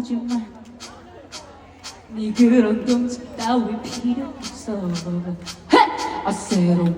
하지만 네 그런 동작 따위 필요 없어. 아 새로운